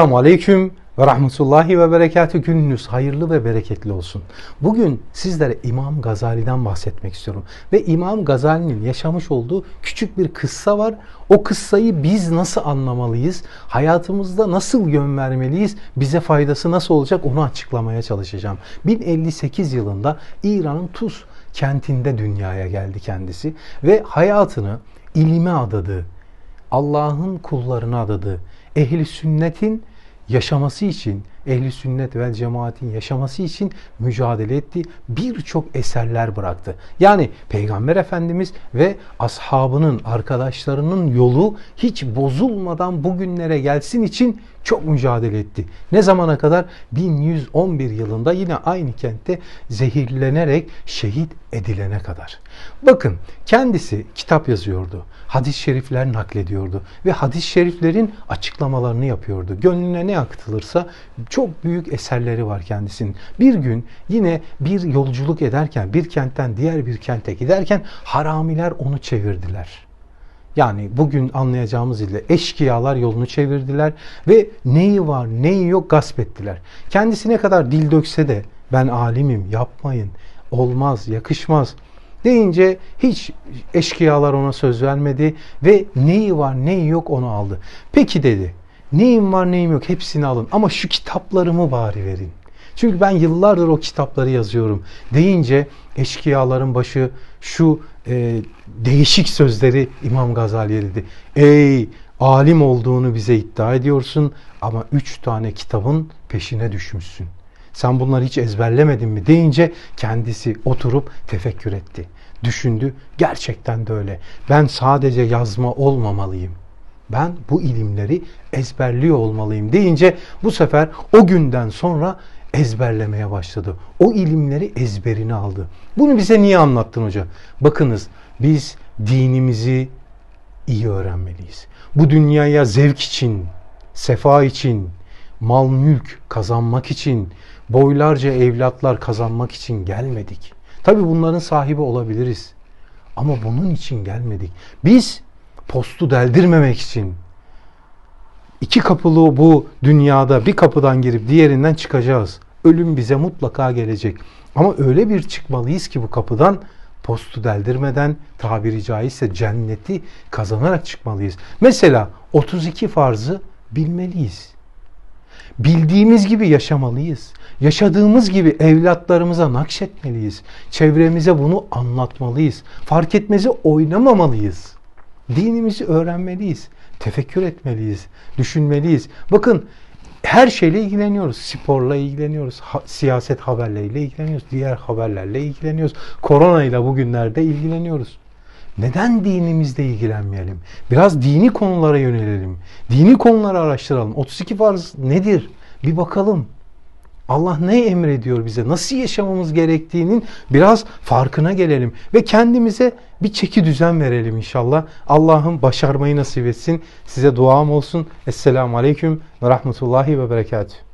Selamun Aleyküm ve Rahmetullahi ve Berekatü gününüz hayırlı ve bereketli olsun. Bugün sizlere İmam Gazali'den bahsetmek istiyorum. Ve İmam Gazali'nin yaşamış olduğu küçük bir kıssa var. O kıssayı biz nasıl anlamalıyız? Hayatımızda nasıl yön vermeliyiz? Bize faydası nasıl olacak onu açıklamaya çalışacağım. 1058 yılında İran'ın Tuz kentinde dünyaya geldi kendisi ve hayatını ilime adadı. Allah'ın kullarına adadı. Ehli sünnetin yaşaması için, ehli sünnet ve cemaatin yaşaması için mücadele etti. Birçok eserler bıraktı. Yani Peygamber Efendimiz ve ashabının, arkadaşlarının yolu hiç bozulmadan bugünlere gelsin için çok mücadele etti. Ne zamana kadar? 1111 yılında yine aynı kentte zehirlenerek şehit edilene kadar. Bakın kendisi kitap yazıyordu. Hadis-i şerifler naklediyordu ve hadis-i şeriflerin açıklamalarını yapıyordu. Gönlüne ne akıtılırsa çok büyük eserleri var kendisinin. Bir gün yine bir yolculuk ederken bir kentten diğer bir kente giderken haramiler onu çevirdiler. Yani bugün anlayacağımız ile eşkıyalar yolunu çevirdiler ve neyi var neyi yok gasp ettiler. Kendisi ne kadar dil dökse de ben alimim yapmayın olmaz yakışmaz deyince hiç eşkıyalar ona söz vermedi ve neyi var neyi yok onu aldı. Peki dedi neyim var neyim yok hepsini alın ama şu kitaplarımı bari verin. Çünkü ben yıllardır o kitapları yazıyorum deyince eşkıyaların başı şu e, değişik sözleri İmam Gazali'ye dedi. Ey alim olduğunu bize iddia ediyorsun ama üç tane kitabın peşine düşmüşsün. Sen bunları hiç ezberlemedin mi deyince kendisi oturup tefekkür etti. Düşündü. Gerçekten de öyle. Ben sadece yazma olmamalıyım. Ben bu ilimleri ezberliyor olmalıyım deyince bu sefer o günden sonra ezberlemeye başladı. O ilimleri ezberine aldı. Bunu bize niye anlattın hoca? Bakınız biz dinimizi iyi öğrenmeliyiz. Bu dünyaya zevk için, sefa için, mal mülk kazanmak için, boylarca evlatlar kazanmak için gelmedik. Tabi bunların sahibi olabiliriz. Ama bunun için gelmedik. Biz postu deldirmemek için iki kapılı bu dünyada bir kapıdan girip diğerinden çıkacağız. Ölüm bize mutlaka gelecek. Ama öyle bir çıkmalıyız ki bu kapıdan postu deldirmeden tabiri caizse cenneti kazanarak çıkmalıyız. Mesela 32 farzı bilmeliyiz. Bildiğimiz gibi yaşamalıyız. Yaşadığımız gibi evlatlarımıza nakşetmeliyiz. Çevremize bunu anlatmalıyız. Fark etmezi oynamamalıyız. Dinimizi öğrenmeliyiz. Tefekkür etmeliyiz. Düşünmeliyiz. Bakın her şeyle ilgileniyoruz. Sporla ilgileniyoruz. Ha, siyaset haberleriyle ilgileniyoruz. Diğer haberlerle ilgileniyoruz. Korona ile bugünlerde ilgileniyoruz. Neden dinimizle ilgilenmeyelim? Biraz dini konulara yönelelim. Dini konuları araştıralım. 32 farz nedir? Bir bakalım. Allah ne emrediyor bize? Nasıl yaşamamız gerektiğinin biraz farkına gelelim ve kendimize bir çeki düzen verelim inşallah. Allah'ım başarmayı nasip etsin. Size duam olsun. Esselamu Aleyküm ve Rahmetullahi ve Berekatuhu.